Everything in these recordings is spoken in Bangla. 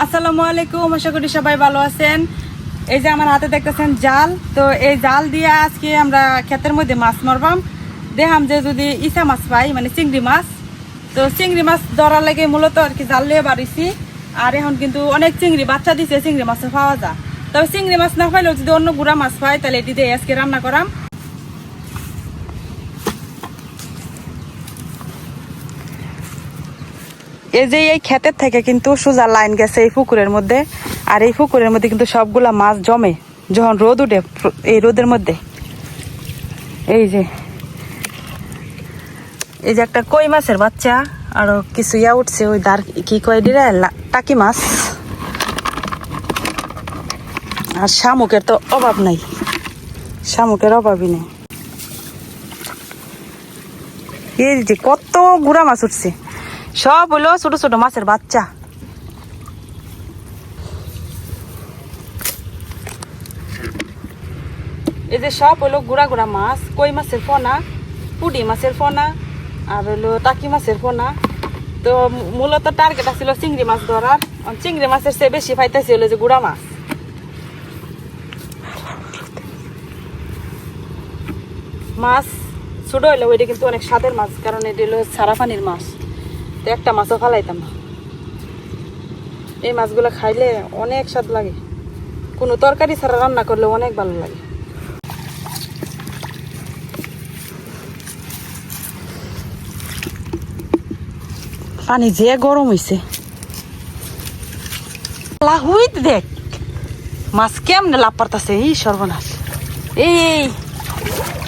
আসসালামু আলাইকুম, আশা করি সবাই ভালো আছেন। এই যে আমার হাতে দেখতেছেন জাল, তো এই জাল দিয়ে আজকে আমরা ক্ষেতের মধ্যে মাছ মারবাম। দেখাম যে যদি ইসা মাছ পাই মানে চিংড়ি মাছ, তো চিংড়ি মাছ ধরার লাগে মূলত আর কি জাল নিয়ে বাড়িছি। আর এখন কিন্তু অনেক চিংড়ি বাচ্চা দিছে, চিংড়ি মাছ পাওয়া যায়। তবে চিংড়ি মাছ না পাইলেও যদি অন্য গুড়া মাছ পাই, তাহলে এটি দিয়ে আজকে রান্না করাম। এই যে এই ক্ষেতের থেকে কিন্তু সোজা লাইন গেছে এই পুকুরের মধ্যে। আর এই পুকুরের মধ্যে কিন্তু সবগুলা মাছ জমে, যখন রোদ উঠে, এই রোদের মধ্যে। এই যে। এই যে একটা কই মাছের বাচ্চা, আরও কিছু ইয়া উঠছে, ওই দার কি কয় লা- টাকি মাছ। আর শামুকের তো অভাব নাই। শামুকের অভাবই নেই। এই যে কত গুড়া মাছ উঠছে। সব হলো ছোট ছোট মাছের বাচ্চা। এই যে সব হলো গুড়া গুড়া মাছ, কই মাছের ফোনা পুডি মাছের ফোনা, আর হলো টাকি মাছের ফোনা। তো মূলত টার্গেট আছিল চিংড়ি মাছ ধরার। চিংড়ি মাছের চেয়ে বেশি পাইতেছি হলো যে গুড়া মাছ। মাছ ছোট হইলে ওইটা কিন্তু অনেক স্বাদের মাছ, কারণ এটা হলো সারা পানির মাছ। তো একটা মাছও ফালাইতাম না। এই মাছগুলো খাইলে অনেক স্বাদ লাগে। কোনো তরকারি ছাড়া রান্না করলে অনেক ভালো লাগে। পানি যে গরম হইছে। লাহুইত দেখ। মাছ কেমনে লাভ পারতাছে এই সর্বনাশ। এই এই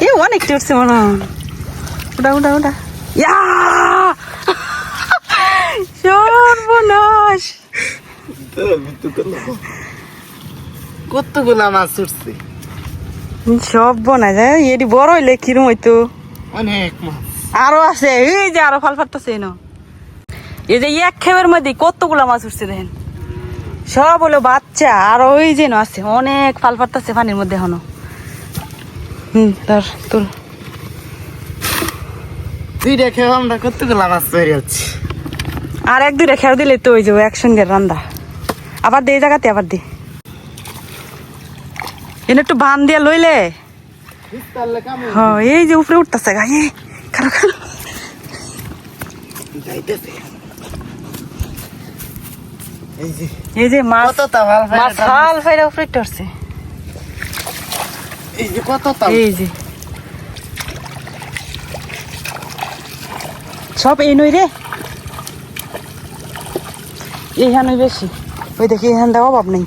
এই। অনেক উঠছে মনে। উঠা উঠা উঠা। ইয়া! সর্বনাশ। কতগুলা মাছ উঠছে? সব বনা যায় এটি বড় হইলে কিরম হইতো? অনেক মাছ। আরও আছে এই যে আরও ফাল ফাটতেছে না এই যে এক খেবের মধ্যে কতগুলা মাছ উঠছে দেখেন। সব হলো বাচ্চা আর ওই যে না আছে অনেক ফাল ফাটতেছে পানির মধ্যে এখনও। হুম ধর তুল। দুইটা খেয়ে আমরা কতগুলা মাছ তৈরি হচ্ছে আর এক দুইটা খেয়াল দিলে তো ওই যে একসঙ্গে রান্দা। আবার দে এই জায়গাতে আবার দে। এনে একটু বান দিয়া লইলে? হ এই যে উপরে উঠতেছে গা এই যে মাছ মাছ হাল উপরে উঠছে এই যে কতটা এই যে। সব এই নই রে। এইখানে বেশি। ওই দেখি এখান দেওয়া অভাব নেই।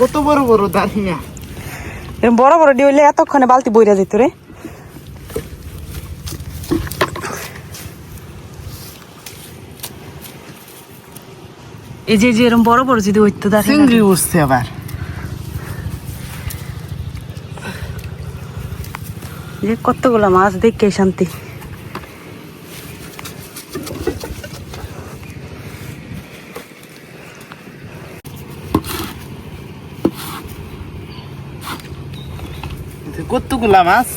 কত বড় বড় দাঁড়িয়ে বড় বড় ডি হইলে এতক্ষণে বালতি বইরা যেত রে। এই যে যে এরম বড় বড় যদি হইতো দাঁড়িয়ে চিংড়ি উঠছে আবার। যে কতগুলা মাছ দেখে শান্তি। কতগুলা মাছ?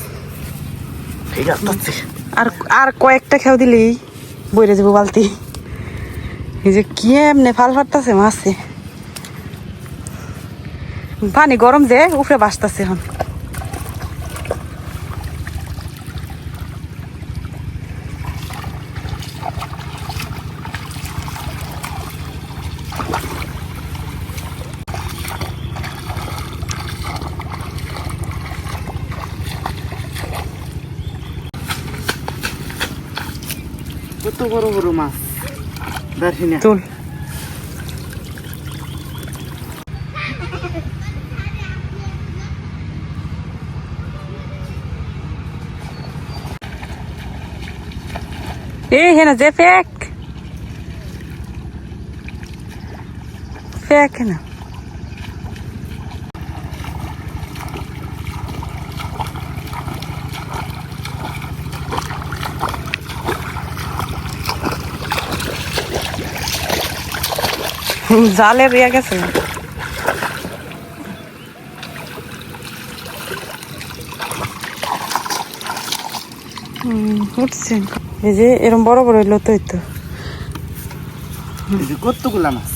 ঠিক আছে আর আর কয়েকটা দিলেই বইরে যাব বালতি। এই যে কি এমনি ফাল ফাটতেছে মাছে। পানি গরম যে উপরে বাসতেছে এখন। কত বড় বড় মাছ? দাঁড়িয়ে তুল। এই হেনা যে ফেক। ফেক হেনা। জালে রিয়া গেছে উঠছে। এই যে এরম বড় বড় হইল তো কতগুলা মাছ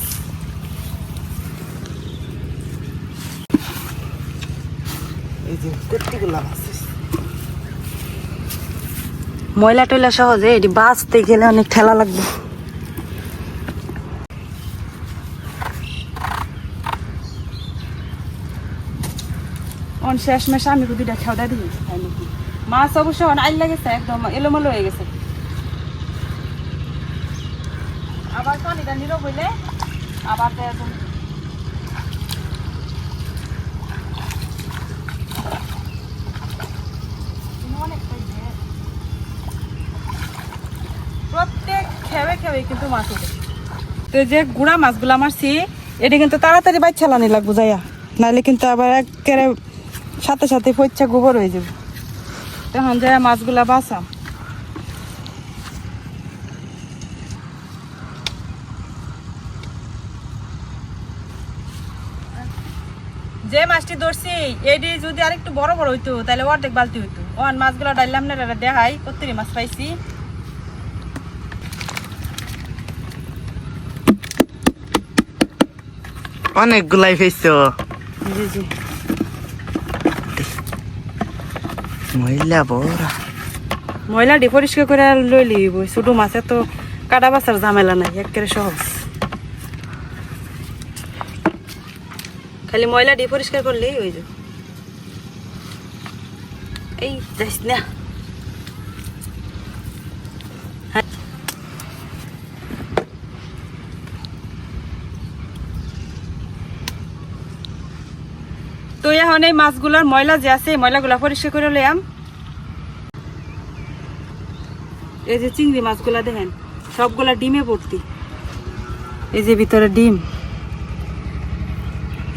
ময়লা টয়লা সহজে এটি বাঁচতে গেলে অনেক ঠেলা লাগবে। অন শেষ মেশে আমি দুইটা খেওয়া দিই। মাছ অবশ্য অন আইল গেছে একদম এলোমেলো হয়ে গেছে। আবার পানিটা নীরব হইলে আবার। প্রত্যেক খেবে খেবে কিন্তু মাছ ওঠে তো যে গুড়া মাছগুলা মারছি, এটা কিন্তু তাড়াতাড়ি বাইর চালানি লাগবো যাইয়া। নাহলে কিন্তু আবার একেবারে সাথে সাথে পইচ্ছা গোবর হয়ে যাবে। তখন যাইয়া মাছগুলা বাঁচাম যে মাছটি ধরছি এটি যদি আর একটু বড় বড় হইতো তাহলে অর্ধেক বালতি হইতো। ওয়ান মাছগুলো ডাইলাম না দেখাই কত্তরি মাছ পাইছি। অনেকগুলাই ফেসছো জি জি। মহিলা বড়া। ময়লাটি পরিষ্কার করে লই লিব। ছোট মাছে তো কাটা বাসার ঝামেলা নাই, একেবারে সহজ। খালি ময়লাটি পরিষ্কার করলেই হয়ে যাবে। এই যাইস না হ্যাঁ। তো এখন এই মাছগুলোর ময়লা যে আছে ময়লাগুলা পরিষ্কার করে লইয়াম এই যে চিংড়ি মাছগুলা দেখেন, সবগুলা ডিমে ভর্তি। এই যে ভিতরে ডিম।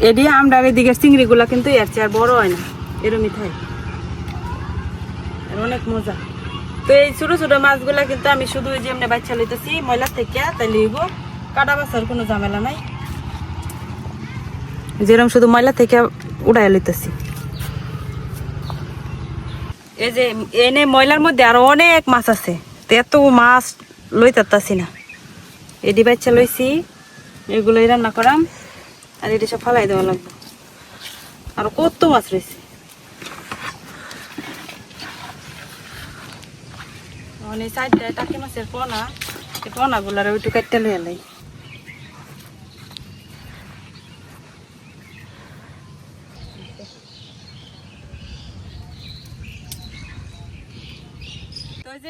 এডি আমরা এদিকে চিংড়িগুলা কিন্তু এর চেয়ে বড় হয় না, এরমই থাকে। আর অনেক মজা। তো এই ছোট ছোট মাছগুলা কিন্তু আমি শুধু যে এমনি বাচ্চা লইতেছি, ময়লা থেকে তাই লইব কাটা বাছার কোনো ঝামেলা নাই। যেরকম শুধু ময়লা থেকে উড়াই লইতেছি। এই যে এনে ময়লার মধ্যে আরও অনেক মাছ আছে। এত মাছ লই তারতাছি না এডি বাচ্চা লইছি এগুলোই রান্না করাম, আর এটি সব ফালাই দেওয়া লাগবে। আর কত মাছ রয়েছে। মানে চারটা টাকি মাছের পোনা এই পোনাগুলার ওইটু কাটতে লই। এলাই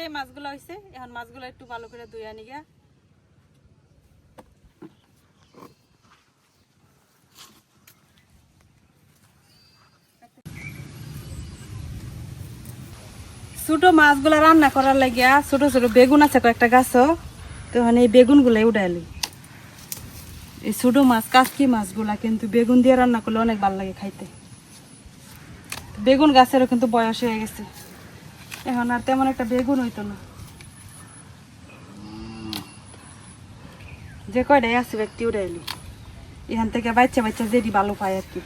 যে মাছগুলো হয়েছে এখন মাছগুলো একটু ভালো করে ধুয়ে আনি গা ছোট মাছগুলো রান্না করার লাগিয়া ছোট ছোট বেগুন আছে কয়েকটা গাছও, তো মানে এই বেগুনগুলাই উঠাইলি এই ছোট মাছ কাসকি মাছগুলা কিন্তু বেগুন দিয়ে রান্না করলে অনেক ভালো লাগে খাইতে। বেগুন গাছেরও কিন্তু বয়স হয়ে গেছে। এখন আর তেমন একটা বেগুন হইতো না। যে কয়টাই আছে ব্যক্তি উড়াইলি এখান থেকে বাচ্চা বাচ্চা যেটি ভালো পায় আর কি।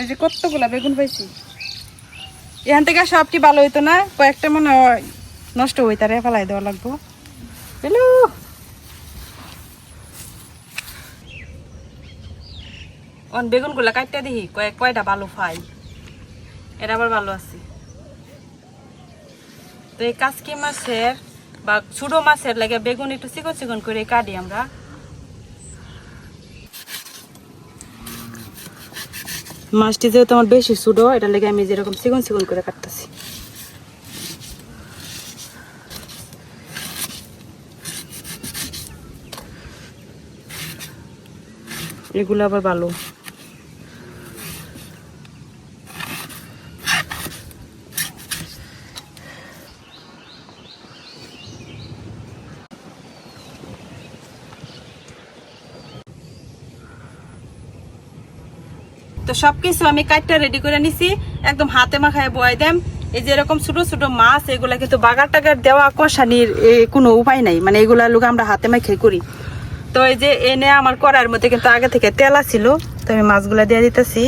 এই যে কতগুলা বেগুন পাইছি? এখান থেকে সবটি ভালো হইতো না, কয়েকটা মনে নষ্ট হইতারে ফেলাই দেওয়া লাগবো। হ্যালো? অন, বেগুনগুলা কাটতে দেখি, কয়েক কয়টা ভালো ফাই এটা আবার ভালো আছে। তো এই কাসকি মাছের বা ছোট মাছের লাগে বেগুন একটু চিকন চিকন করে কাটি আমরা। মাছটি যেহেতু আমার বেশি ছোট এটা লেগে আমি যেরকম সিগুন সিগুন করে কাটতেছি। এগুলো আবার ভালো। তো সবকিছু আমি কাটটা রেডি করে নিছি। একদম হাতে মাখায় বয় দেম। এই যে এরকম ছোট ছোট মাছ, এগুলা কিন্তু বাগার টাগার দেওয়া কষানির কোনো উপায় নাই। মানে এগুলা লোক আমরা হাতে মাখে করি। তো এই যে এনে আমার করার মধ্যে কিন্তু আগে থেকে তেলা ছিল তো আমি মাছগুলা দিয়ে দিতেছি।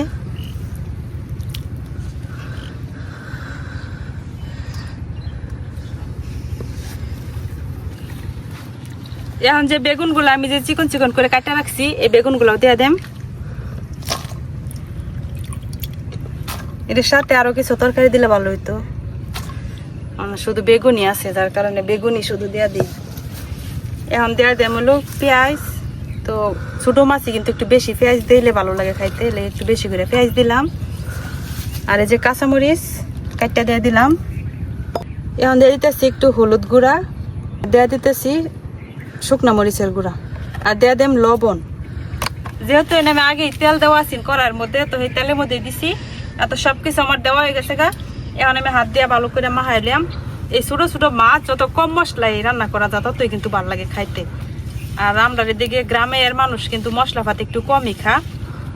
এখন যে বেগুনগুলো আমি যে চিকন চিকন করে কাটা রাখছি, এই বেগুনগুলো দিয়ে দেম। এর সাথে আরও কিছু তরকারি দিলে ভালো হইতো। শুধু বেগুনি আছে, যার কারণে বেগুনি শুধু দেয়া দিই। এখন দেওয়া দেম হলো পেঁয়াজ। তো ছোটো মাছই কিন্তু একটু বেশি পেঁয়াজ দিলে ভালো লাগে খাইতে, এলে একটু বেশি করে পেঁয়াজ দিলাম। আর এই যে কাঁচামরিচ, কাটটা দিয়ে দিলাম। এখন দিয়ে দিতেছি একটু হলুদ গুঁড়া, দেয়া দিতেছি শুকনা মরিচের গুঁড়া, আর দেয়া দেম লবণ। যেহেতু এনে আমি আগে তেল দেওয়া আছি করার মধ্যে, তো এই তেলের মধ্যে দিছি। এত সব কিছু আমার দেওয়া হয়ে গেছে গা। এখন আমি হাত দিয়ে ভালো করে মাহাই মাহাইলাম এই ছোট ছোট মাছ যত কম মশলায় রান্না করা যায়, ততই কিন্তু ভালো লাগে খাইতে। আর আমরা এদিকে গ্রামের মানুষ কিন্তু মশলা পাতি একটু কমই খা।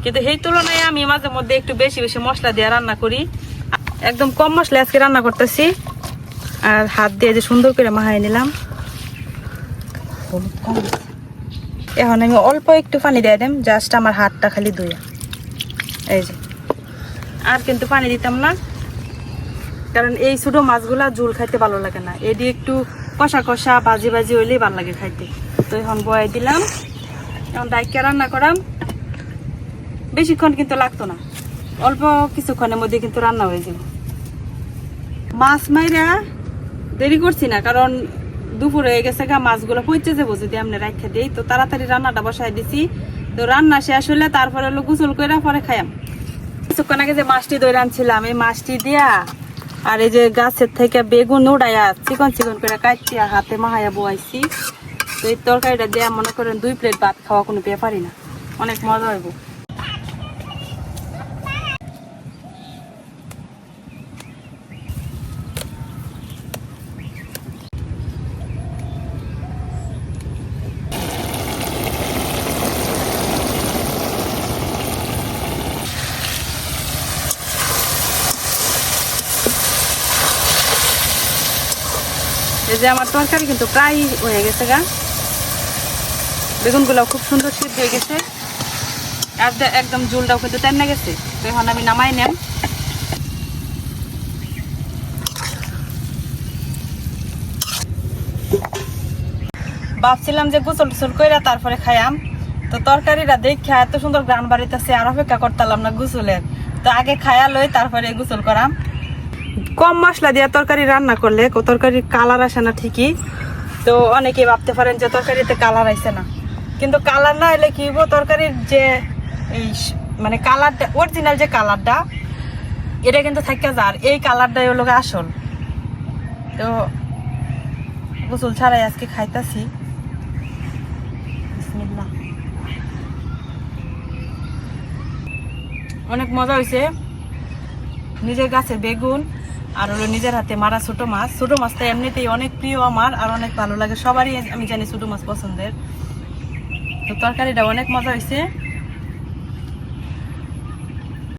কিন্তু সেই তুলনায় আমি মাঝে মধ্যে একটু বেশি বেশি মশলা দিয়ে রান্না করি। একদম কম মশলা আজকে রান্না করতেছি। আর হাত দিয়ে যে সুন্দর করে মাহাই নিলাম। এখন আমি অল্প একটু পানি দিয়ে দিম জাস্ট আমার হাতটা খালি ধুয়ে এই যে। আর কিন্তু পানি দিতাম না। কারণ এই ছোট মাছগুলা ঝুল খাইতে ভালো লাগে না। এটি একটু কষা কষা, বাজি বাজি হইলেই ভালো লাগে খাইতে। তো এখন বয়াই দিলাম। এখন ডাইকে রান্না করাম। বেশিক্ষণ কিন্তু লাগতো না। অল্প কিছুক্ষণের মধ্যে কিন্তু রান্না হয়ে যাবে। মাছ মাইরা দেরি করছি না, কারণ দুপুর হয়ে গেছে গা, মাছগুলো পচে যাব যদি আমরা রাখা দিই। তো তাড়াতাড়ি রান্নাটা বসাই দিছি। তো রান্না শেষ হলে তারপরে হলো গোসল করে পরে খাইয়াম। কিছুক্ষণ আগে যে মাছটি দই আনছিলাম, এই মাছটি দিয়া আর এই যে গাছের থেকে বেগুন উড়াইয়া চিকন চিকন করে কাটিয়া হাতে মাহাইয়া বোয়াইছি। তো এই তরকারিটা দেয়া মনে করেন দুই প্লেট ভাত খাওয়া কোনো ব্যাপারই না। অনেক মজা হইব। এই যে আমার তরকারি কিন্তু প্রায় হয়ে গেছে গা। বেগুনগুলো খুব সুন্দর সিদ্ধ হয়ে গেছে। আর একদম ঝোলটাও কিন্তু তেমনে গেছে। তো এখন আমি নামাই নেন ভাবছিলাম যে গোসল টুসল কইরা তারপরে খাইয়াম। তো তরকারিটা দেখা এত সুন্দর গ্রান বাড়িতেছে, আর অপেক্ষা করতাম না গোসলের। তো আগে খায়া লই, তারপরে গোসল করাম। কম মশলা দিয়ে তরকারি রান্না করলে তরকারির কালার আসে না ঠিকই। তো অনেকে ভাবতে পারেন যে তরকারিতে কালার আসে না। কিন্তু কালার না এলে কি তরকারির যে এই মানে কালারটা অরিজিনাল যে কালারটা, এটা কিন্তু থাকে যা আর এই কালারটাই হলো আসল। তো গোসল ছাড়াই আজকে খাইতাছি। অনেক মজা হয়েছে নিজের গাছের বেগুন আর হলো নিজের হাতে মারা ছোট মাছ। ছোট মাছটা এমনিতেই অনেক প্রিয় আমার আর অনেক ভালো লাগে। সবারই আমি জানি ছোট মাছ পছন্দের। তো তরকারিটা অনেক মজা হয়েছে।